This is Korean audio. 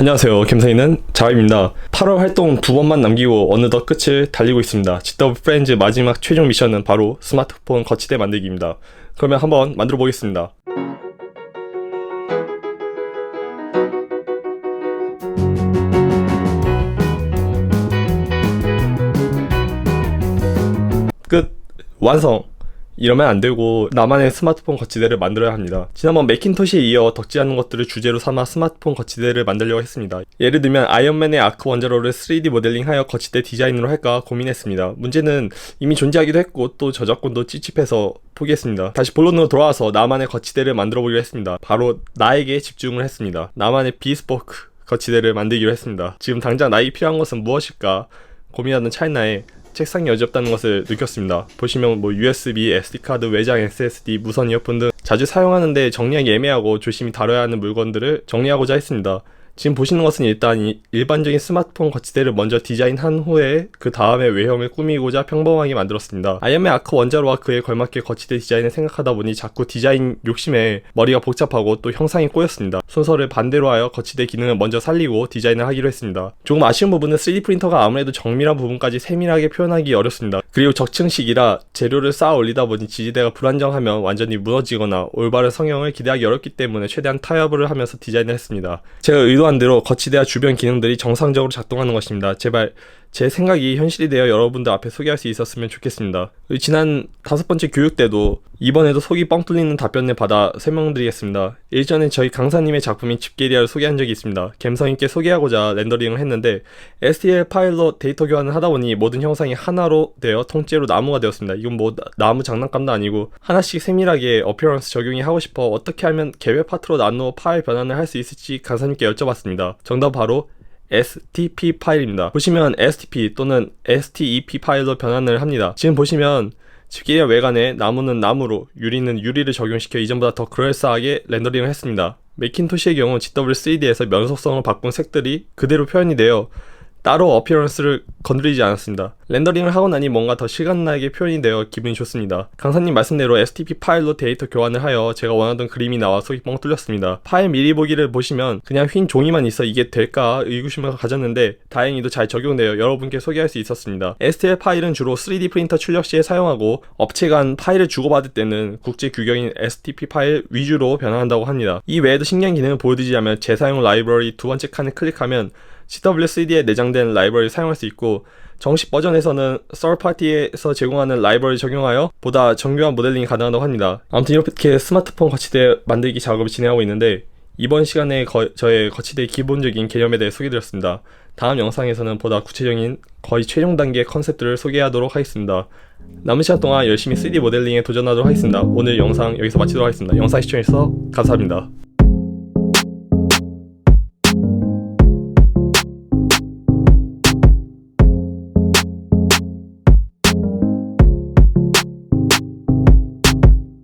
안녕하세요. 캠사이는 자입니다. 8월 활동 두 번만 남기고 어느덧 끝을 달리고 있습니다. GW 프렌즈 마지막 최종 미션은 바로 스마트폰 거치대 만들기입니다. 그러면 한번 만들어 보겠습니다. 끝. 완성. 이러면 안 되고 나만의 스마트폰 거치대를 만들어야 합니다. 지난번 매킨토시에 이어 덕지 않은 것들을 주제로 삼아 스마트폰 거치대를 만들려고 했습니다. 예를 들면 아이언맨의 아크 원자로를 3D 모델링하여 거치대 디자인으로 할까 고민했습니다. 문제는 이미 존재하기도 했고 또 저작권도 찝찝해서 포기했습니다. 다시 본론으로 돌아와서 나만의 거치대를 만들어 보기로 했습니다. 바로 나에게 집중을 했습니다. 나만의 비스포크 거치대를 만들기로 했습니다. 지금 당장 나에게 필요한 것은 무엇일까 고민하는 찰나에 책상이 여지없다는 것을 느꼈습니다. 보시면 뭐 USB, SD카드, 외장 SSD, 무선 이어폰 등 자주 사용하는데 정리하기 애매하고 조심히 다뤄야 하는 물건들을 정리하고자 했습니다. 지금 보시는 것은 일단 이 일반적인 스마트폰 거치대를 먼저 디자인한 후에 그 다음에 외형을 꾸미고자 평범하게 만들었습니다. 아이엠의 아크 원자로와 그에 걸맞게 거치대 디자인을 생각하다 보니 자꾸 디자인 욕심에 머리가 복잡하고 또 형상이 꼬였습니다. 순서를 반대로 하여 거치대 기능을 먼저 살리고 디자인을 하기로 했습니다. 조금 아쉬운 부분은 3D 프린터가 아무래도 정밀한 부분까지 세밀하게 표현하기 어렵습니다. 그리고 적층식이라 재료를 쌓아 올리다 보니 지지대가 불안정하면 완전히 무너지거나 올바른 성형을 기대하기 어렵기 때문에 최대한 타협을 하면서 디자인을 했습니다. 제가 의도한 대로 거치대와 주변 기능들이 정상적으로 작동하는 것입니다. 제발 제 생각이 현실이 되어 여러분들 앞에 소개할 수 있었으면 좋겠습니다. 지난 다섯 번째 교육 때도 이번에도 속이 뻥 뚫리는 답변을 받아 설명드리겠습니다. 일전에 저희 강사님의 작품인 집게리아를 소개한 적이 있습니다. 갬성 있게 소개하고자 렌더링을 했는데 STL 파일로 데이터 교환을 하다 보니 모든 형상이 하나로 되어 통째로 나무가 되었습니다. 이건 뭐 나- 나무 장난감도 아니고 하나씩 세밀하게 어피어런스 적용이 하고 싶어 어떻게 하면 개별 파트로 나누어 파일 변환을 할 수 있을지 강사님께 여쭤봤습니다. 정답 바로 STP 파일입니다. 보시면 STP 또는 STEP 파일로 변환을 합니다. 지금 보시면 집게리아 외관에 나무는 나무로 유리는 유리를 적용시켜 이전보다 더 그럴싸하게 렌더링을 했습니다. 매킨토시의 경우 GW3D에서 면속성을 바꾼 색들이 그대로 표현이 되어 따로 어피어런스를 건드리지 않았습니다. 렌더링을 하고 나니 뭔가 더 실감나게 표현이 되어 기분이 좋습니다. 강사님 말씀대로 STP 파일로 데이터 교환을 하여 제가 원하던 그림이 나와 속이 뻥 뚫렸습니다. 파일 미리 보기를 보시면 그냥 휜 종이만 있어 이게 될까 의구심을 가졌는데 다행히도 잘 적용되어 여러분께 소개할 수 있었습니다. STL 파일은 주로 3D 프린터 출력 시에 사용하고 업체 간 파일을 주고받을 때는 국제 규격인 STP 파일 위주로 변환한다고 합니다. 이 외에도 신기한 기능을 보여드리자면 재사용 라이브러리 두 번째 칸을 클릭하면 CW3D에 내장된 라이브러리를 사용할 수 있고 정식 버전에서는 썰파티에서 제공하는 라이브러리 적용하여 보다 정교한 모델링이 가능하다고 합니다. 아무튼 이렇게 스마트폰 거치대 만들기 작업을 진행하고 있는데 이번 시간에 거- 저의 거치대의 기본적인 개념에 대해 소개드렸습니다. 다음 영상에서는 보다 구체적인 거의 최종 단계 컨셉들을 소개하도록 하겠습니다. 남은 시간 동안 열심히 3D 모델링에 도전하도록 하겠습니다. 오늘 영상 여기서 마치도록 하겠습니다. 영상 시청해주셔서 감사합니다.